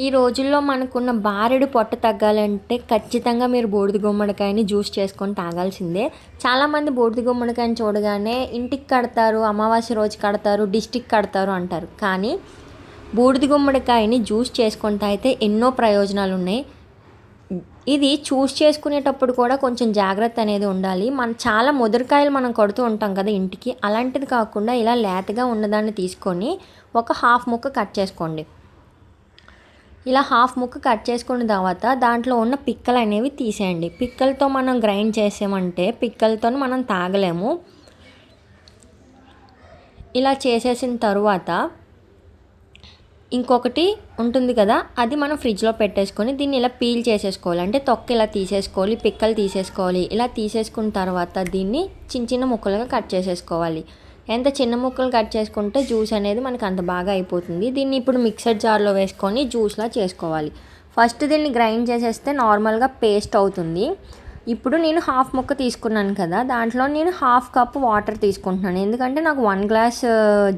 ఈ రోజుల్లో మనకున్న బారెడు పొట్ట తగ్గాలంటే ఖచ్చితంగా మీరు బూడిద గుమ్మడికాయని జ్యూస్ చేసుకొని తాగాల్సిందే. చాలామంది బూడిద గుమ్మడికాయని చూడగానే ఇంటికి కడతారు అమావాస్య రోజు కడతారు డిస్టిక్ కడతారు అంటారు. కానీ బూడిద గుమ్మడికాయని జ్యూస్ చేసుకొని తాగితే ఎన్నో ప్రయోజనాలు ఉన్నాయి. ఇది చూస్ చేసుకునేటప్పుడు కూడా కొంచెం జాగ్రత్త అనేది ఉండాలి. మన చాలా ముదరికాయలు మనం కొడుతూ ఉంటాం కదా ఇంటికి. అలాంటిది కాకుండా ఇలా లేతగా ఉన్నదాన్ని తీసుకొని ఒక హాఫ్ ముక్క కట్ చేసుకోండి. ఇలా హాఫ్ ముక్క కట్ చేసుకున్న తర్వాత దాంట్లో ఉన్న పిక్కలు అనేవి తీసేయండి. పిక్కలతో మనం గ్రైండ్ చేసామంటే పిక్కలతో మనం తాగలేము. ఇలా చేసేసిన తర్వాత ఇంకొకటి ఉంటుంది కదా అది మనం ఫ్రిడ్జ్లో పెట్టేసుకొని దీన్ని ఇలా పీల్ చేసేసుకోవాలి. అంటే తొక్క ఇలా తీసేసుకోవాలి పిక్కలు తీసేసుకోవాలి. ఇలా తీసేసుకున్న తర్వాత దీన్ని చిన్న చిన్న ముక్కలుగా కట్ చేసేసుకోవాలి. ఎంత చిన్న ముక్కలు కట్ చేసుకుంటే జ్యూస్ అనేది మనకు అంత బాగా అయిపోతుంది. దీన్ని ఇప్పుడు మిక్సర్ జార్లో వేసుకొని జ్యూస్లా చేసుకోవాలి. ఫస్ట్ దీన్ని గ్రైండ్ చేసేస్తే నార్మల్గా పేస్ట్ అవుతుంది. ఇప్పుడు నేను హాఫ్ ముక్క తీసుకున్నాను కదా దాంట్లో నేను హాఫ్ కప్ వాటర్ తీసుకుంటున్నాను. ఎందుకంటే నాకు వన్ గ్లాస్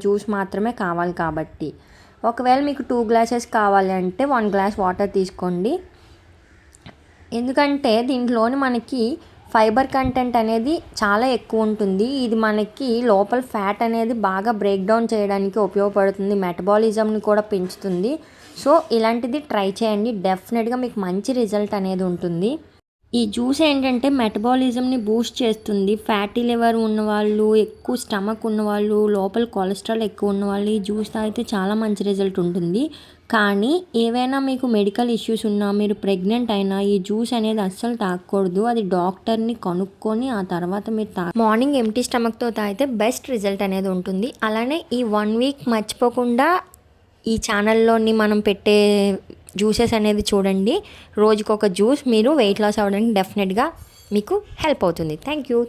జ్యూస్ మాత్రమే కావాలి కాబట్టి. ఒకవేళ మీకు టూ గ్లాసెస్ కావాలి అంటే వన్ గ్లాస్ వాటర్ తీసుకోండి. ఎందుకంటే దీంట్లోని మనకి ఫైబర్ కంటెంట్ అనేది చాలా ఎక్కువ ఉంటుంది. ఇది మనకి లోపల ఫ్యాట్ అనేది బాగా బ్రేక్ డౌన్ చేయడానికి ఉపయోగపడుతుంది. మెటబాలిజంని కూడా పెంచుతుంది. సో ఇలాంటిది ట్రై చేయండి. డెఫినెట్గా మీకు మంచి రిజల్ట్ అనేది ఉంటుంది. ఈ జ్యూస్ ఏంటంటే మెటబాలిజంని బూస్ట్ చేస్తుంది. ఫ్యాటీ లివర్ ఉన్నవాళ్ళు ఎక్కువ స్టమక్ ఉన్నవాళ్ళు లోపల కొలెస్ట్రాల్ ఎక్కువ ఉన్నవాళ్ళు ఈ జ్యూస్ తాగితే చాలా మంచి రిజల్ట్ ఉంటుంది. కానీ ఏవైనా మీకు మెడికల్ ఇష్యూస్ ఉన్నా మీరు ప్రెగ్నెంట్ అయినా ఈ జ్యూస్ అనేది అస్సలు తాగకూడదు. అది డాక్టర్ని కనుక్కొని ఆ తర్వాత మీరు తా మార్నింగ్ ఎంటీ స్టమక్తో తాగితే బెస్ట్ రిజల్ట్ అనేది ఉంటుంది. అలానే ఈ వన్ వీక్ మర్చిపోకుండా ఈ ఛానల్లోని మనం పెట్టే జ్యూసెస్ అనేది చూడండి. రోజుకొక జ్యూస్ మీరు వెయిట్ లాస్ అవ్వడానికి డెఫినెట్గా మీకు హెల్ప్ అవుతుంది. Thank you